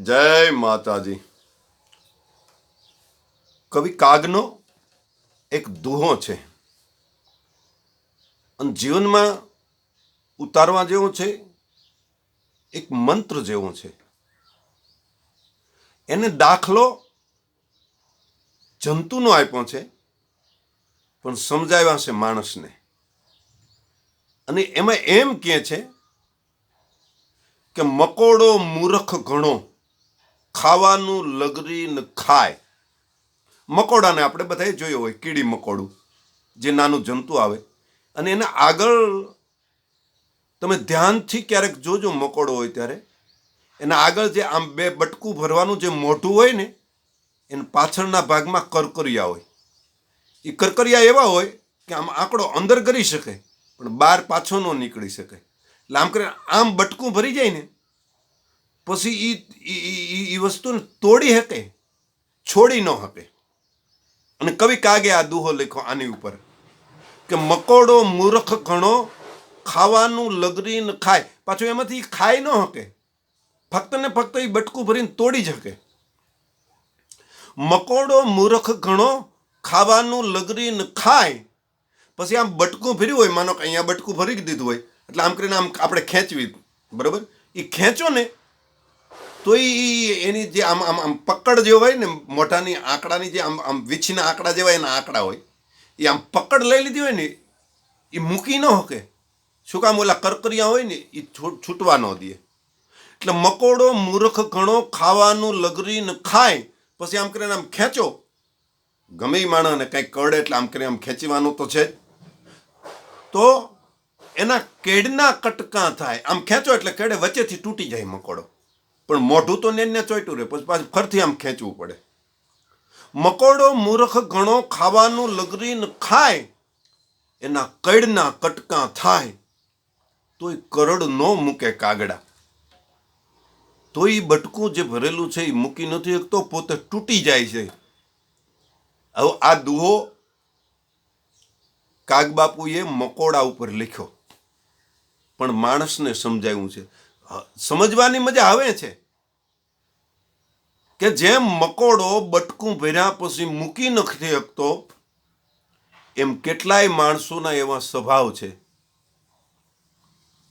જય માતાજી. કવિ કાગનો એક દુહો છે. અને જીવનમાં ઉતારવા જેવો છે, એક મંત્ર જેવો છે. એને દાખલો જંતુનો આપ્યો છે, પણ સમજાવ્યા છે માણસને. અને એમાં એમ કહે છે કે મકોડો મૂર્ખ ઘણો ખાવાનું લગરી ન ખાય. મકોડાને આપણે બધાએ જોયો હોય, કીડી મકોડું, જે નાનું જંતુ આવે. અને એના આગળ તમે ધ્યાનથી ક્યારેક જોજો મકોડો હોય ત્યારે. એના આગળ જે આમ બે બટકું ભરવાનું જે મોઢું હોય ને, એના પાછળના ભાગમાં કરકરિયા હોય. એ કરકરિયા એવા હોય કે આમ આંકડો અંદર કરી શકે, પણ બહાર પાછો ન નીકળી શકે. એટલે આમ કરીને આમ બટકું ભરી જાય ને પછી એ એ વસ્તુને તોડી શકે છોડી ન શકે અને કવિ કાગે આ દુહો લખ્યો આની ઉપર? કે મકોડો મૂર્ખ ઘણો ખાવાનું લગરી ન ખાય. પાછું એમાંથી ખાઈ ન શકે ફક્ત ને ફક્ત એ બટકું ભરીને તોડી જ શકે મકોડો મૂર્ખ ઘણો ખાવાનું લગરી ન ખાય. પછી આમ બટકું ભર્યું હોય, માનો કે અહીંયા બટકું ભરી દીધું હોય. એટલે આમ કરીને આમ આપણે ખેંચવી. બરાબર? એ ખેંચો ને તો એ એની જે આમ આમ આમ પકડ જે હોય ને, મોઢાની આંકડાની જે આમ આમ વીછીના આંકડા જેવા એના આંકડા હોય એ આમ પકડ લઈ લીધી હોય ને એ મૂકી ન શકે. શું કામ ઓલા કરકરિયા હોય ને એ છૂટવા ન દે. એટલે મકોડો, મૂર્ખ ઘણો, ખાવાનું લગરીને ખાય, પછી આમ કરીને આમ ખેંચો. ગમે એ માણસને કંઈક કરડે એટલે આમ કરીને આમ ખેંચવાનું તો છે તો એના કેડના કટકા થાય. આમ ખેંચો એટલે કેડે વચ્ચેથી તૂટી જાય મકોડો. પણ મોઢું તો ને ચોઈટું રહે પછી પાછું ફરથી આમ ખેંચવું પડે. મકોડો મૂર્ખ ઘણો ખાવાનું લગરી ન ખાય, એના કડના કટકા થાય. તોય કરડ ન મૂકે કાગડા. તો એ બટકું જે ભરેલું છે એ મૂકી નથી શકતો, પોતે તૂટી જાય છે. હવે આ દુહો કાગબાપુએ મકોડા ઉપર લખ્યો. પણ માણસને સમજાયું છે. સમજવાની મજા આવે છે. કે જેમ મકોડો બટકું ભર્યા પછી મૂકી નથી શકતો, એમ કેટલાય માણસોના એવા સ્વભાવ છે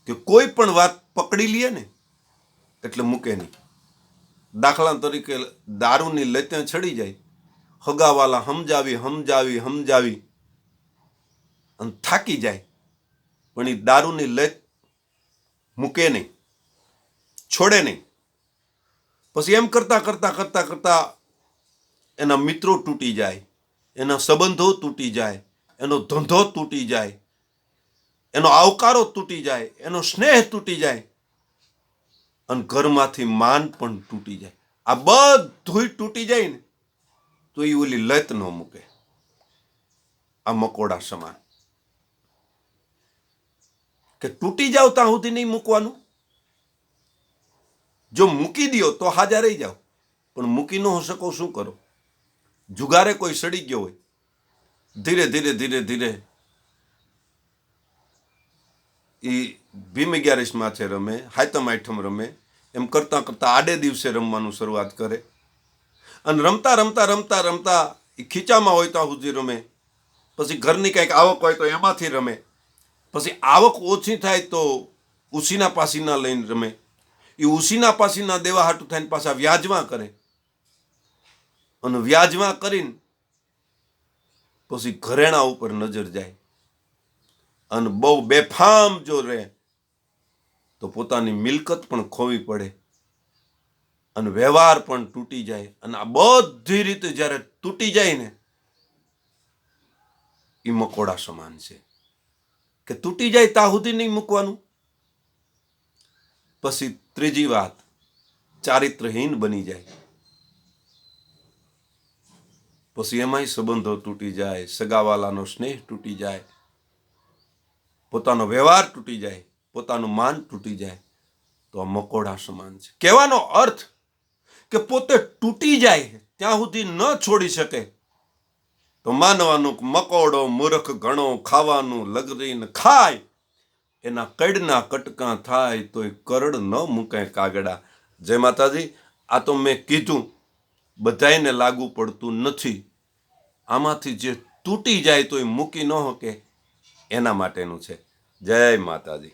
કે કોઈ પણ વાત પકડી લઈએ ને, એટલે મૂકે નહીં. દાખલા તરીકે દારૂની લતે ચડી જાય, હગાવાલા સમજાવી સમજાવી સમજાવી અને થાકી જાય, પણ એ દારૂની લત મૂકે નહીં. છોડે નહીં. પછી એમ કરતા કરતા કરતા કરતા એના મિત્રો તૂટી જાય, એના સંબંધો તૂટી જાય, એનો ધંધો તૂટી જાય, એનો આવકારો તૂટી જાય, એનો સ્નેહ તૂટી જાય અને ઘરમાંથી માન પણ તૂટી જાય. આ બધુંય તૂટી જાય ને તો એ ઓલી લત ન મૂકે. આ મકોડા સમાન. કે તૂટી જાવ ત્યાં સુધી નહીં મૂકવાનું? જો મૂકી દો તો હાજર રહી જાઓ. પણ મૂકી ન શકો શું કરો? જુગારે કોઈ સડી ગયો હોય, ધીરે ધીરે ધીરે ધીરે એ ભીમ અગિયારીસમાં માથે રમે, હાયતમ આઠમ રમે, એમ કરતાં કરતાં આડે દિવસે રમવાનું શરૂઆત કરે. અને રમતા રમતા રમતા રમતા એ ખીચામાં હોય ત્યાં સુધી રમે. પછી ઘરની કંઈક આવક હોય તો એમાંથી રમે. પછી આવક ઓછી થાય તો ઉસીના પાસીના લઈને રમે. એ ઉસીના પાસીના દેવા હાટું થઈને પાછા વ્યાજમાં કરે. અને વ્યાજમાં કરીને પછી ઘરેણા ઉપર નજર જાય. અને બહુ બેફામ જો રહે, તો પોતાની મિલકત પણ ખોવી પડે. અને વ્યવહાર પણ તૂટી જાય. અને આ બધી રીતે જ્યારે તૂટી જાય ને એ મકોડા સમાન છે. કે તૂટી જાય ત્યાં સુધી નહીં મૂકવાનું? પછી ત્રીજી વાત, ચારિત્રહીન બની જાય. પછી એમાંય સંબંધો તૂટી જાય, સગાવાલાનો સ્નેહ તૂટી જાય, પોતાનો વ્યવહાર તૂટી જાય, પોતાનું માન તૂટી જાય. તો આ મકોડા સમાન છે. કહેવાનો અર્થ કે પોતે તૂટી જાય ત્યાં સુધી ન છોડી શકે. તો માનવાનું મકોડો, મૂર્ખ ઘણો ખાવાનું લગરીને ખાય. એના કડના કટકા થાય તો એ કરડ ન મૂકે કાગડા. જય માતાજી, આ તો મેં કીધું, બધાયને લાગુ પડતું નથી. આમાંથી જે તૂટી જાય તો એ મૂકી ન શકે એના માટેનું છે. જય માતાજી.